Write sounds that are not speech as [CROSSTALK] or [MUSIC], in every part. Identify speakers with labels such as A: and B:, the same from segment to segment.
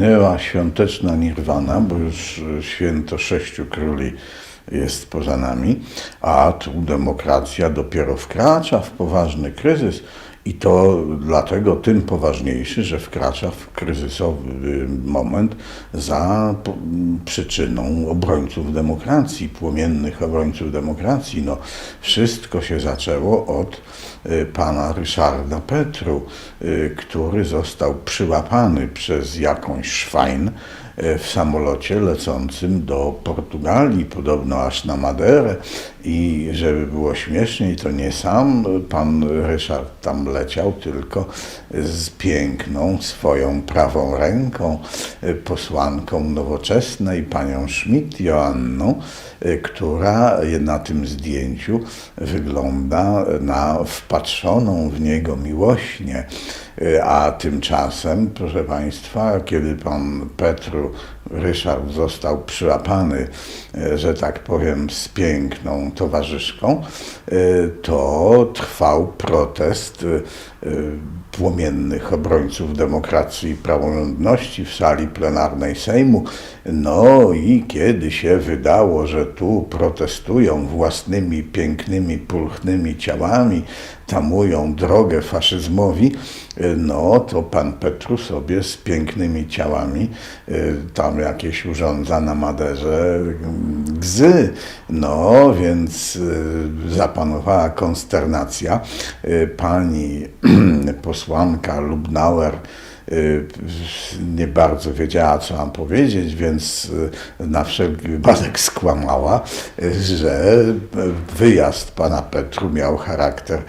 A: minęła świąteczna nirwana, bo już święto sześciu króli jest poza nami, a tu demokracja dopiero wkracza w poważny kryzys. I to dlatego tym poważniejszy, że wkracza w kryzysowy moment za przyczyną obrońców demokracji, płomiennych obrońców demokracji. No, wszystko się zaczęło od y, pana Ryszarda Petru, y, który został przyłapany przez jakąś szwajn w samolocie lecącym do Portugalii, podobno aż na Maderę. I żeby było śmieszniej, to nie sam pan Ryszard tam leciał, tylko z piękną swoją prawą ręką, y, posłanką nowoczesnej, panią Schmidt Joanną, y, która na tym zdjęciu wygląda na wpatrzoną w niego miłośnie. Y, A tymczasem, proszę Państwa, kiedy pan Petru Ryszard został przyłapany, y, że tak powiem, z piękną towarzyszką, y, to trwał protest y, płomiennych obrońców demokracji i praworządności w sali plenarnej Sejmu. No i kiedy się wydało, że tu protestują własnymi pięknymi, pulchnymi ciałami, tamują drogę faszyzmowi, no to pan Petru sobie z pięknymi ciałami tam jakieś urządza na Maderze gzy. No więc y, zapanowała konsternacja. Y, Pani [CLEARS THROAT] posłanka Lubnauer y, nie bardzo wiedziała, co mam powiedzieć, więc na wszelki wypadek skłamała, że wyjazd pana Petru miał charakter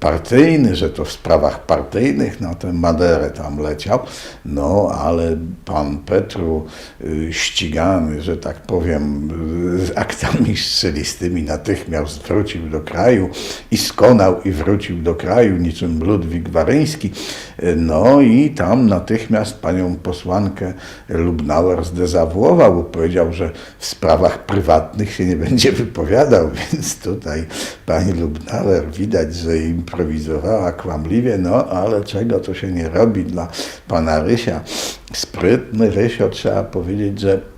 A: partyjny, że to w sprawach partyjnych na tę Maderę tam leciał. No, ale pan Petru y, ścigany, że tak powiem, y, z aktami strzelistymi natychmiast wrócił do kraju i skonał i wrócił do kraju niczym Ludwik Waryński. Y, No i tam natychmiast panią posłankę Lubnauer zdezawuował, bo powiedział, że w sprawach prywatnych się nie będzie wypowiadał, [LAUGHS] więc tutaj pani Lubnauer widać, że improwizowała kłamliwie, no ale czego to się nie robi dla pana Rysia. Sprytny Rysio, trzeba powiedzieć, że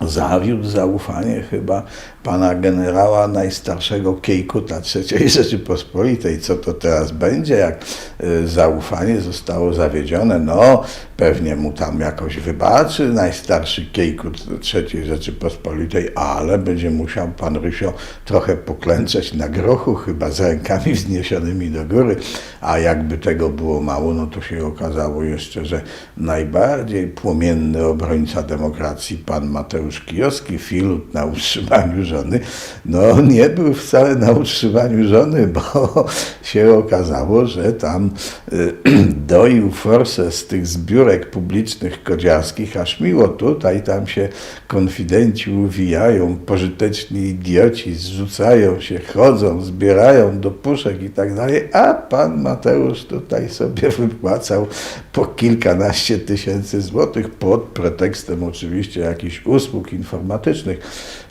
A: zawiódł zaufanie chyba pana generała najstarszego Kiejkuta III [LAUGHS] Rzeczypospolitej. Co to teraz będzie, jak y, zaufanie zostało zawiedzione? No, pewnie mu tam jakoś wybaczy najstarszy Kiejkut III Rzeczypospolitej, ale będzie musiał pan Rysio trochę poklęczeć na grochu, chyba z rękami [LAUGHS] wzniesionymi do góry, a jakby tego było mało, no to się okazało jeszcze, że najbardziej płomienny obrońca demokracji, pan Mateusz Kijowski, filut na utrzymaniu żony, no nie był wcale na utrzymaniu żony, bo [LAUGHS] się okazało, że tam y, [CLEARS THROAT] doił forsę z tych zbiórek publicznych kodziarskich, aż miło tutaj, tam się konfidenci uwijają, pożyteczni idioci zrzucają się, chodzą, zbierają do puszek i tak dalej, a pan Mateusz tutaj sobie [LAUGHS] wypłacał po kilkanaście tysięcy złotych pod pretekstem oczywiście jakichś usług informatycznych.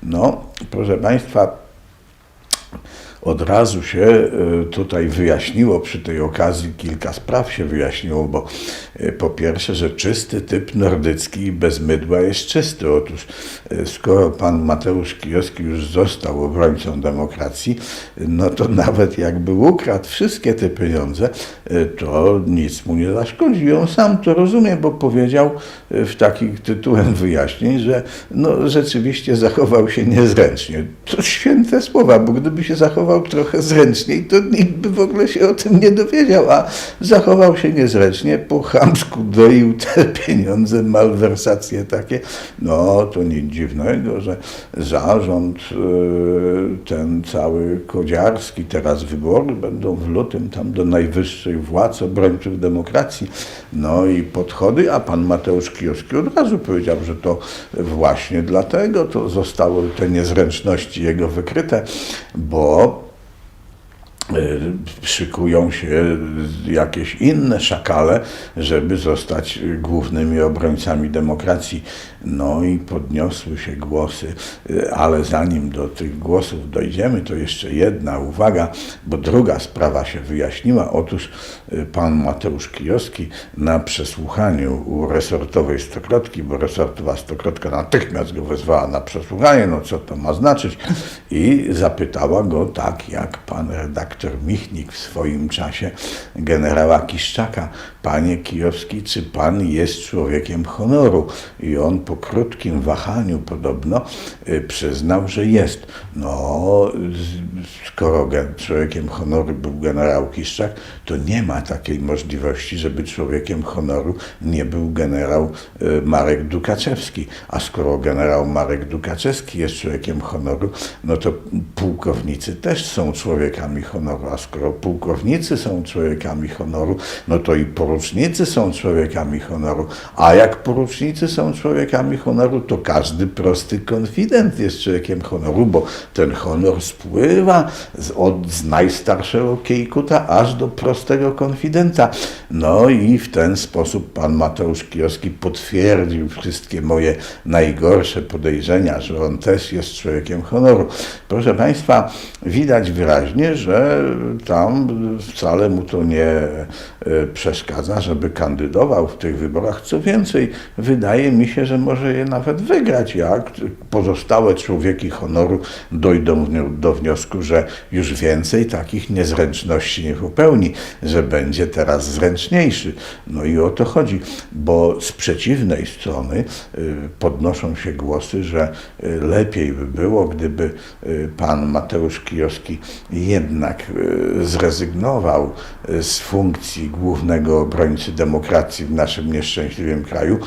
A: No, proszę Państwa, od razu się y, tutaj wyjaśniło przy tej okazji, kilka spraw się wyjaśniło, bo y, po pierwsze, że czysty typ nordycki bez mydła jest czysty. Otóż y, skoro pan Mateusz Kijowski już został obrońcą demokracji, no to nawet jakby ukradł wszystkie te pieniądze, to nic mu nie zaszkodzi. On sam to rozumie, bo powiedział w takim tytułem wyjaśnień, że no, rzeczywiście zachował się niezręcznie. To święte słowa, bo gdyby się zachował trochę zręczniej, to nikt by w ogóle się o tym nie dowiedział, a zachował się niezręcznie, po chamsku doił te [LAUGHS] pieniądze, malwersacje takie, no to nic dziwnego, że zarząd y, ten cały kodziarski, teraz wybory będą w lutym tam do najwyższej władz obrońców demokracji, no i podchody, a pan Mateusz Kijowski od razu powiedział, że to właśnie dlatego to zostały te niezręczności jego wykryte, bo szykują się jakieś inne szakale, żeby zostać głównymi obrońcami demokracji. No i podniosły się głosy, ale zanim do tych głosów dojdziemy, to jeszcze jedna uwaga, bo druga sprawa się wyjaśniła. Otóż pan Mateusz Kijowski na przesłuchaniu u resortowej stokrotki, bo resortowa stokrotka natychmiast go wezwała na przesłuchanie, no co to ma znaczyć, i zapytała go tak, jak pan redaktor Michnik w swoim czasie generała Kiszczaka, panie Kijowski, czy pan jest człowiekiem honoru? I on po krótkim wahaniu podobno y, przyznał, że jest. No, skoro człowiekiem honoru był generał Kiszczak, to nie ma takiej możliwości, żeby człowiekiem honoru nie był generał y, Marek Dukaczewski. A skoro generał Marek Dukaczewski jest człowiekiem honoru, no to pułkownicy też są człowiekami honoru. A skoro pułkownicy są człowiekami honoru, no to i porucznicy są człowiekami honoru. A jak porucznicy są człowiekami honoru, to każdy prosty konfident jest człowiekiem honoru, bo ten honor spływa z, od z najstarszego kiejkuta aż do prostego konfidenta. No i w ten sposób pan Mateusz Kijowski potwierdził wszystkie moje najgorsze podejrzenia, że on też jest człowiekiem honoru. Proszę Państwa, widać wyraźnie, że tam wcale mu to nie e, przeszkadza, żeby kandydował w tych wyborach. Co więcej, wydaje mi się, że może je nawet wygrać, jak pozostałe człowieki honoru dojdą do wniosku, że już więcej takich niezręczności nie popełni, że będzie teraz zręczniejszy. No i o to chodzi, bo z przeciwnej strony y, podnoszą się głosy, że y, lepiej by było, gdyby y, pan Mateusz Kijowski jednak zrezygnował z funkcji głównego obrońcy demokracji w naszym nieszczęśliwym kraju,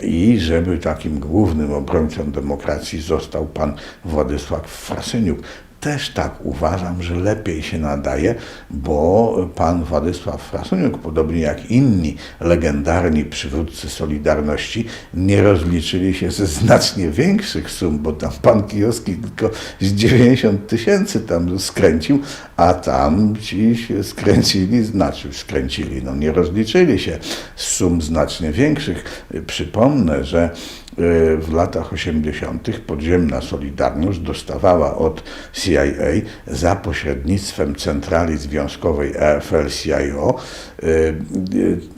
A: i żeby takim głównym obrońcą demokracji został pan Władysław Frasyniuk też tak uważam, że lepiej się nadaje, bo pan Władysław Frasuniuk, podobnie jak inni legendarni przywódcy Solidarności, nie rozliczyli się ze znacznie większych sum, bo tam pan Kijowski tylko z 90 tysięcy tam skręcił, a tam ci skręcili, znaczy skręcili, no nie rozliczyli się z sum znacznie większych. Przypomnę, że w latach 80. podziemna Solidarność dostawała od CIA za pośrednictwem centrali związkowej EFL-CIO e,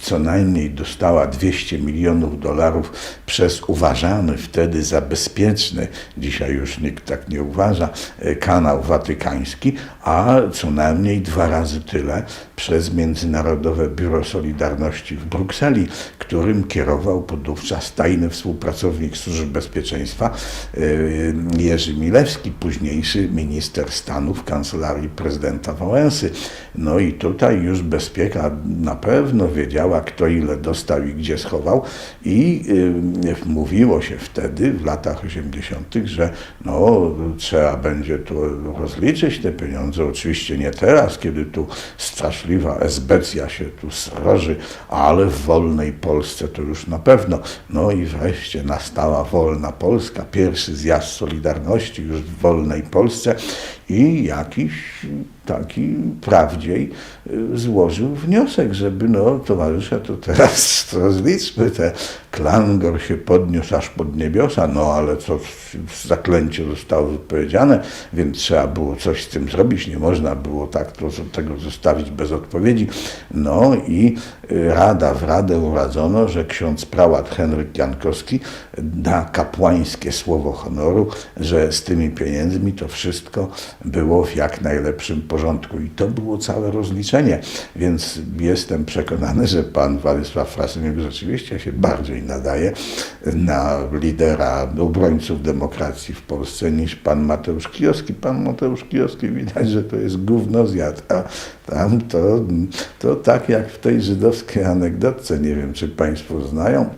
A: co najmniej dostała 200 milionów dolarów przez uważany wtedy za bezpieczny, dzisiaj już nikt tak nie uważa, kanał watykański, a co najmniej dwa razy tyle przez Międzynarodowe Biuro Solidarności w Brukseli, którym kierował podówczas tajny współpracownik Służby Bezpieczeństwa e, Jerzy Milewski, późniejszy minister stanu w kancelarii prezydenta Wałęsy. No i tutaj już bezpieka na pewno wiedziała, kto ile dostał i gdzie schował i y, mówiło się wtedy, w latach 80., że no, trzeba będzie tu rozliczyć te pieniądze, oczywiście nie teraz, kiedy tu straszliwa esbecja się tu sroży, ale w wolnej Polsce to już na pewno. No i wreszcie nastała wolna Polska, pierwszy zjazd Solidarności już w wolnej Polsce i jakiś taki prawdziej y, złożył wniosek, żeby no towarzysze, to teraz [LAUGHS] rozliczmy te klangor się podniósł aż pod niebiosa, no ale co w zaklęciu zostało wypowiedziane, więc trzeba było coś z tym zrobić, nie można było tak to, tego zostawić bez odpowiedzi. No i y, rada w radę uradzono, że ksiądz prałat Henryk Jankowski da kapłańskie słowo honoru, że z tymi pieniędzmi to wszystko było w jak najlepszym porządku. I to było całe rozliczenie, więc jestem przekonany, że pan Władysław Frasyniuk rzeczywiście się bardziej nadaje na lidera obrońców demokracji w Polsce niż pan Mateusz Kijowski. Pan Mateusz Kijowski widać, że to jest gówno zjadł, a tam to, to tak jak w tej żydowskiej anegdotce, nie wiem czy państwo znają,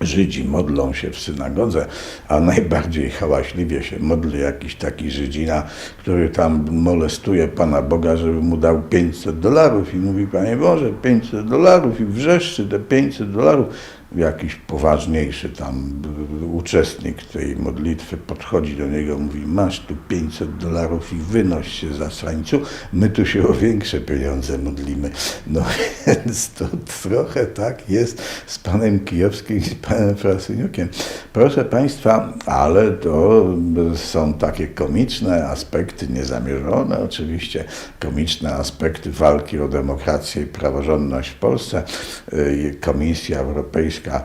A: Żydzi modlą się w synagodze, a najbardziej hałaśliwie się modli jakiś taki Żydzina, który tam molestuje Pana Boga, żeby mu dał 500 dolarów i mówi, Panie Boże, 500 dolarów i wrzeszczy te 500 dolarów. Jakiś poważniejszy tam y, uczestnik tej modlitwy podchodzi do niego, mówi masz tu 500 dolarów i wynoś się zasrańcu, my tu się o większe pieniądze modlimy. No [LAUGHS] więc to trochę tak jest z panem Kijowskim i z panem Frasyniukiem. Proszę państwa, ale to są takie komiczne aspekty, niezamierzone oczywiście, komiczne aspekty walki o demokrację i praworządność w Polsce. Y, Komisja Europejska y,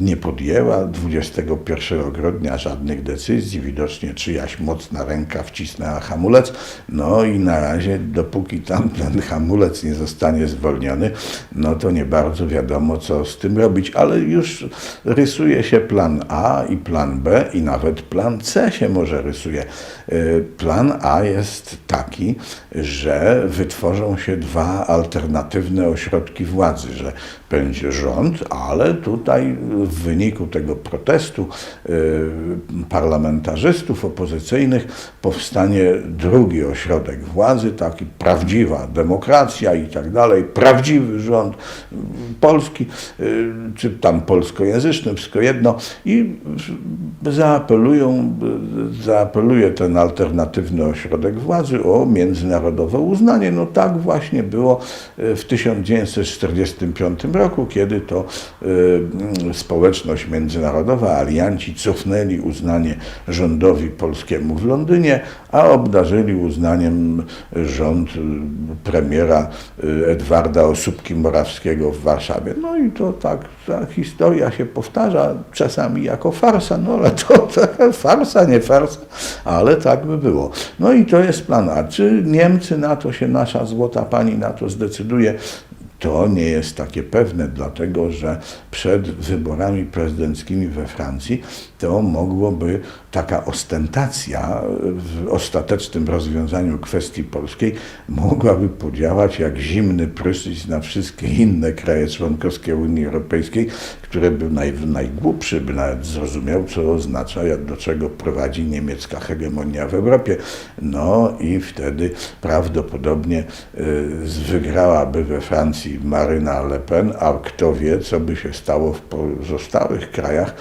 A: nie podjęła 21 grudnia żadnych decyzji. Widocznie czyjaś mocna ręka wcisnęła hamulec. No i na razie, dopóki tam ten hamulec nie zostanie zwolniony, no to nie bardzo wiadomo, co z tym robić. Ale już rysuje się plan A i plan B i nawet plan C się może rysuje. Y, Plan A jest taki, że wytworzą się dwa alternatywne ośrodki władzy, że będzie rząd, ale tutaj w wyniku tego protestu y, parlamentarzystów opozycyjnych powstanie drugi ośrodek władzy, taki prawdziwa demokracja i tak dalej, prawdziwy rząd y, polski, y, czy tam polskojęzyczny, wszystko jedno i zaapelują, zaapeluje ten alternatywny ośrodek władzy o międzynarodowe uznanie. No tak właśnie było w 1945 roku, kiedy to y, społeczność międzynarodowa, alianci cofnęli uznanie rządowi polskiemu w Londynie, a obdarzyli uznaniem rząd y, premiera y, Edwarda Osóbki-Morawskiego w Warszawie. No i to tak, ta historia się powtarza czasami jako farsa, no ale to [LAUGHS] taka farsa, nie farsa, ale tak by było. No i to jest plan A. Czy Niemcy na to się, nasza złota pani na to zdecyduje? To nie jest takie pewne, dlatego że przed wyborami prezydenckimi we Francji to mogłoby taka ostentacja w ostatecznym rozwiązaniu kwestii polskiej mogłaby podziałać jak zimny prysznic na wszystkie inne kraje członkowskie Unii Europejskiej, które by naj, najgłupszy by nawet zrozumiał, co oznacza, jak do czego prowadzi niemiecka hegemonia w Europie. No i wtedy prawdopodobnie y, wygrałaby we Francji Maryna Le Pen, a kto wie, co by się stało w pozostałych krajach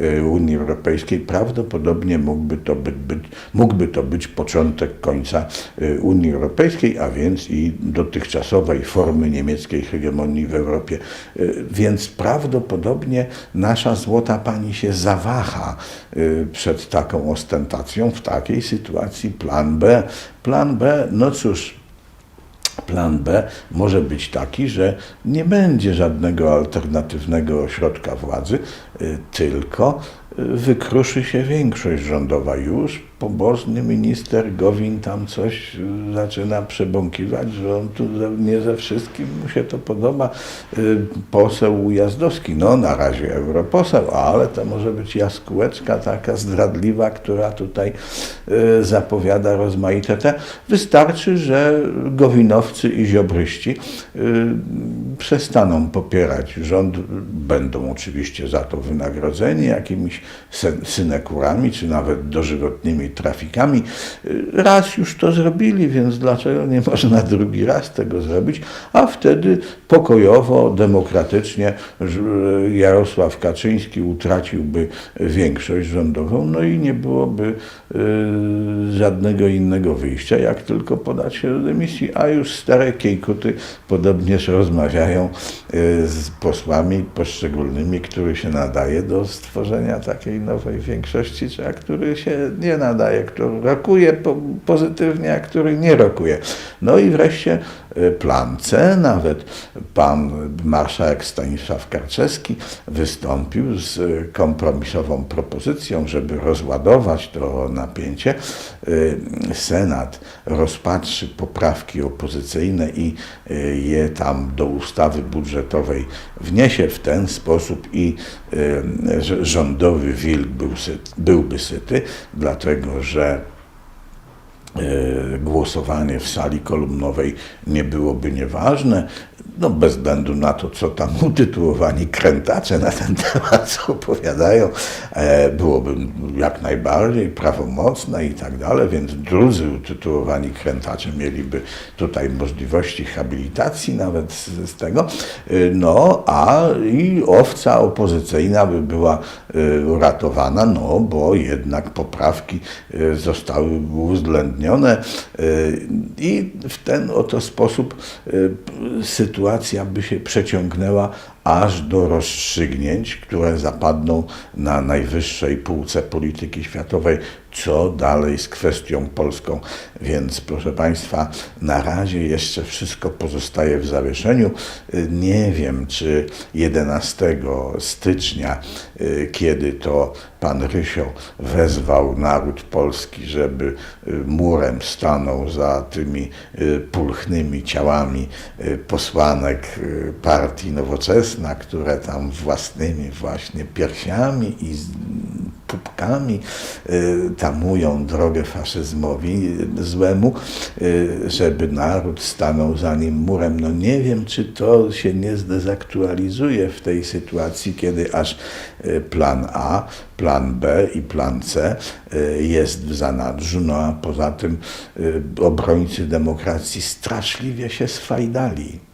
A: y, Unii Europejskiej. Prawdopodobnie mógłby to być, być, mógłby to być początek końca y, Unii Europejskiej, a więc i dotychczasowej formy niemieckiej hegemonii w Europie. Y, Więc prawdopodobnie nasza złota pani się zawaha y, przed taką ostentacją. W takiej sytuacji plan B. Plan B, no cóż, Plan B może być taki, że nie będzie żadnego alternatywnego ośrodka władzy, tylko wykruszy się większość rządowa już. Pobożny minister Gowin tam coś y, zaczyna przebąkiwać, że on tu nie ze wszystkim mu się to podoba. Y, Poseł Ujazdowski, no na razie europoseł, ale to może być jaskółeczka taka zdradliwa, która tutaj y, zapowiada rozmaite te. Wystarczy, że Gowinowcy i Ziobryści przestaną popierać rząd, będą oczywiście za to wynagrodzeni jakimiś synekurami, czy nawet dożywotnimi trafikami. Raz już to zrobili, więc dlaczego nie można drugi raz tego zrobić? A wtedy pokojowo, demokratycznie Jarosław Kaczyński utraciłby większość rządową, no i nie byłoby y, żadnego innego wyjścia, jak tylko podać się do dymisji, a już stare kiejkuty podobnież rozmawiają y, z posłami poszczególnymi, który się nadaje do stworzenia takiej nowej większości, czy a który się nie nadaje, który rokuje po, pozytywnie, a który nie rokuje. No i wreszcie y, plan C, nawet pan marszałek Stanisław Karczewski wystąpił z kompromisową propozycją, żeby rozładować to napięcie. Y, Senat rozpatrzy poprawki opozycyjne i y, je tam do ustawy budżetowej wniesie w ten sposób i rządowy wilk byłby syty, dlatego że głosowanie w sali kolumnowej nie byłoby nieważne. No, bez względu na to, co tam [LAUGHS] utytułowani krętacze na ten temat [LAUGHS] opowiadają, e, byłoby jak najbardziej prawomocne i tak dalej, więc drudzy utytułowani krętacze mieliby tutaj możliwości habilitacji nawet z, z tego, E, no a i owca opozycyjna by była e, uratowana, no bo jednak poprawki e, zostały uwzględnione e, i w ten oto sposób sytuacja by się przeciągnęła aż do rozstrzygnięć, które zapadną na najwyższej półce polityki światowej, co dalej z kwestią polską. Więc proszę Państwa, na razie jeszcze wszystko pozostaje w zawieszeniu. Nie wiem, czy 11 stycznia, y, kiedy to pan Rysio wezwał naród polski, żeby y, murem stanął za tymi y, pulchnymi ciałami y, posłanek partii Nowoczesna, które tam własnymi właśnie piersiami i pupkami y, tamują drogę faszyzmowi y, złemu, y, żeby naród stanął za nim murem. No nie wiem, czy to się nie zdezaktualizuje w tej sytuacji, kiedy aż plan A, plan B i plan C jest w zanadrzu, no a poza tym obrońcy demokracji straszliwie się swajdali.